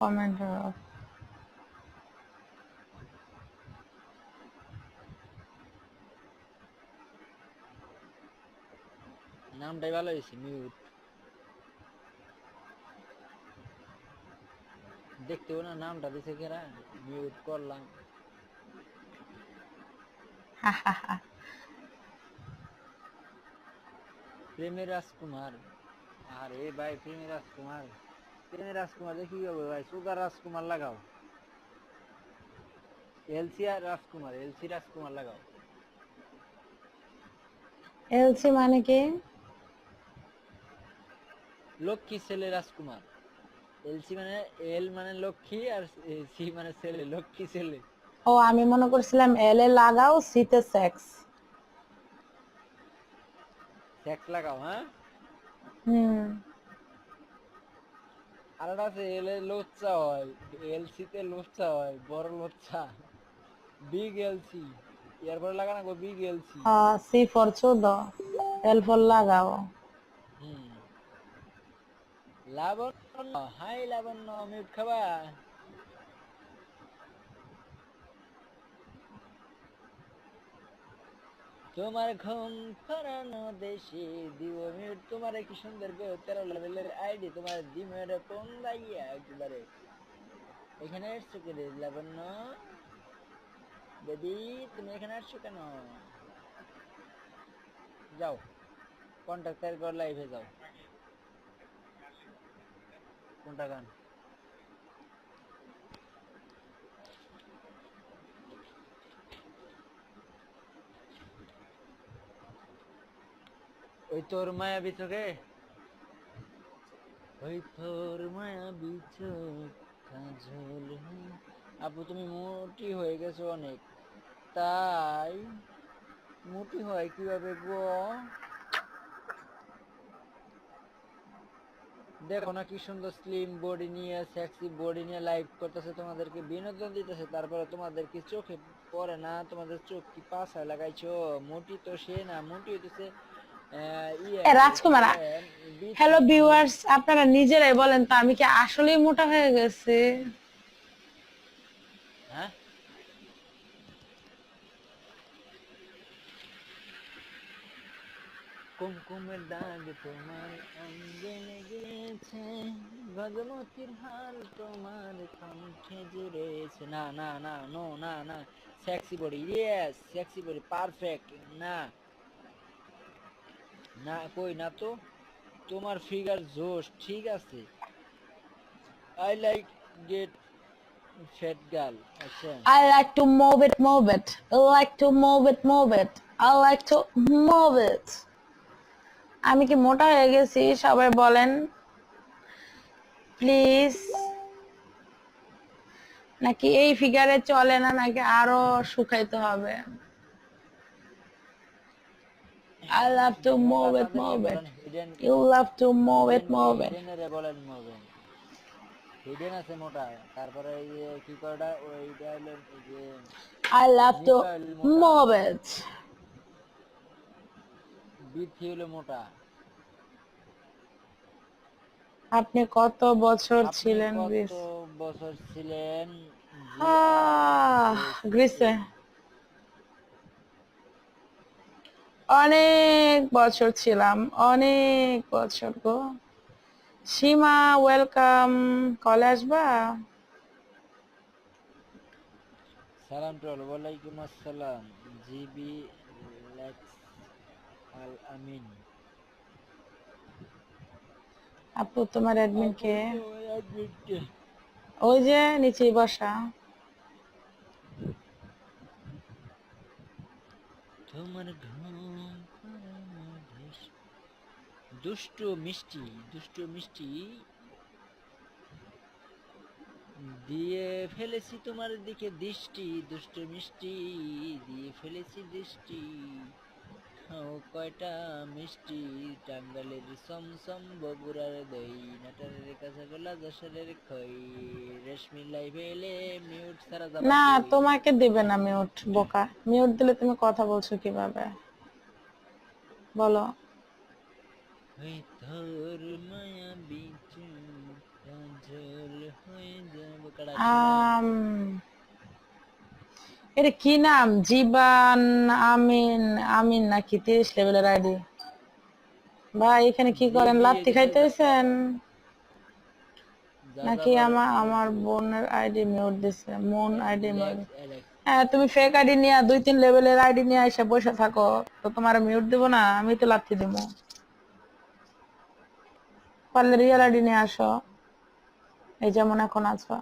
Comment নামটাই ভালো হয়েছে মিউট দেখতেও না নামটা দিছে কেরা মিউট করলাম। প্রেমের রাজকুমার। আরে ভাই প্রেমের রাজকুমার। প্রেমের রাজকুমার দেখি হবে ভাই? সুগার রাজকুমার লাগাও। এলসি আর রাজকুমার এলসি রাজকুমার লাগাও। এলসি মানে কি? লক্ষ্মী ছেলে রাজকুমার। এলসি মানে এল মানে লক্ষ্মী আর সি মানে ছেলে লক্ষ্মী ছেলে। ও আমি মনে করছিলাম এল এ লাগাও সিতে সেক্স ট্যাক্স লাগাও হ্যাঁ? হুম। আর একটা আছে এল এ লোচ্চা হয় এলসি তে লোচ্চা হয় বড় লোচ্চা। বিগ এলসি এরপরে লাগানো গো বিগ এলসি হ্যাঁ সি ফর চোদ এল ফর লাগাও। লাবণ্য হাই লাবণ্য মিউট খাবা। তোমার ঘুম ফরানো দেশে দিব মিউট তোমার কি সুন্দর গো তেরো লেভেলের আইডি তোমার দিমের কোন লাইয়া একেবারে? এখানে এসছো কে লাবণ্য? বেবি, তুমি এখানে আসছো কেন? যাও কন্ট্রাক্টর কর লাইভে যাও। কোনটা গান? ওই তোর মায়া বিচকে? ওই তোর মায়া বিচক, কাজল আপু, তুমি মোটি হয়ে গেছো অনেক। তাই মোটি হয় কীভাবে গো? দেখো না কি সুন্দর স্লিম বডি নিয়ে সেক্সি বডি নিয়ে লাইভ করতেছে, তোমাদেরকে বিনোদন দিতেছে, তারপরে তোমাদের কি চোখে পড়ে না? তোমাদের চোখ কি পাশায় লাগাইছো? মোটি তো সে না, মোটি হইতেছে রাজকুমার, হ্যালো ভিউয়ার্স আপনারা নিজেরাই বলেন তো আমি কি আসলেই মোটা হয়ে গেছি? হ্যাঁ? কুমকুমের দাগ তোমার অঙ্গে লেগেছে গজমতির হাল তোমার কণ্ঠে জুড়েছে। না না না নো না না sexy body yes sexy body perfect না। না কই না তো তোমার ফিগার জোশ ঠিক আছে I like get fat girl আচ্ছা I like to move it, move it. I like to move it, move it. I like to move it. আমি কি মোটা হয়ে গেছি সবাই বলেন প্লিজ নাকি এই ফিগারে চলে না নাকি আরও শুকাইতে হবে I love to move it, move it. You love to move it, move it. হিডেনের বলেন মোবেন হিডেন আছে মোটা তারপরে কি কয়টা ওইটা হলো যে I love to move it. হলো মোটা আপনি কত বছর ছিলেন কত বছর ছিলেন গ্রিসে অনেক বছর ছিলাম অনেক বছর গো। সীমা ওয়েলকাম কলে আসবা? সালাম টল ওয়ালাইকুম আসসালাম। জিবি লেক্স আল আমিন। আপু তোমার অ্যাডমিন কে। ওই যে নিচেই বসা। তোমার ঘুম দুষ্ট মিষ্টি দুষ্ট মিষ্টি। দিয়ে ফেলেছি তোমার দিকে দৃষ্টি, দুষ্ট মিষ্টি। দিয়ে ফেলেছি দৃষ্টি। খাও কয়টা মিষ্টি টাঙ্গালের সমসম বগুড়ার দই নাটারের কাঁচাগোলা যশোরের খই রেশমি লাইভে এলে মিউট সারা যাবে না? তোমাকে দিবে না মিউট বোকা। মিউট দিলে তুমি কথা বলছো কীভাবে? বলো। ওই তোর মায়া বিচু পাগল হয়ে যাব কাড়া এটা কি নাম? জীবান আমিন আমিন নাকি তিরিশ লেভেলের আইডি। ভাই এখানে কি করেন? লাত্তি খাইতেছেন? নাকি আমার আমার বোনের আইডি মিউট দিছে মন আইডি মিউট হ্যাঁ তুমি ফেক আইডি নিয়ে দুই তিন লেভেলের আইডি নিয়ে এসে বসে থাকো তো তোমার মিউট দিব না আমি তো লাথি দিব। পারলে রিয়েল আইডি নিয়ে আসো এই যেমন এখন আছো।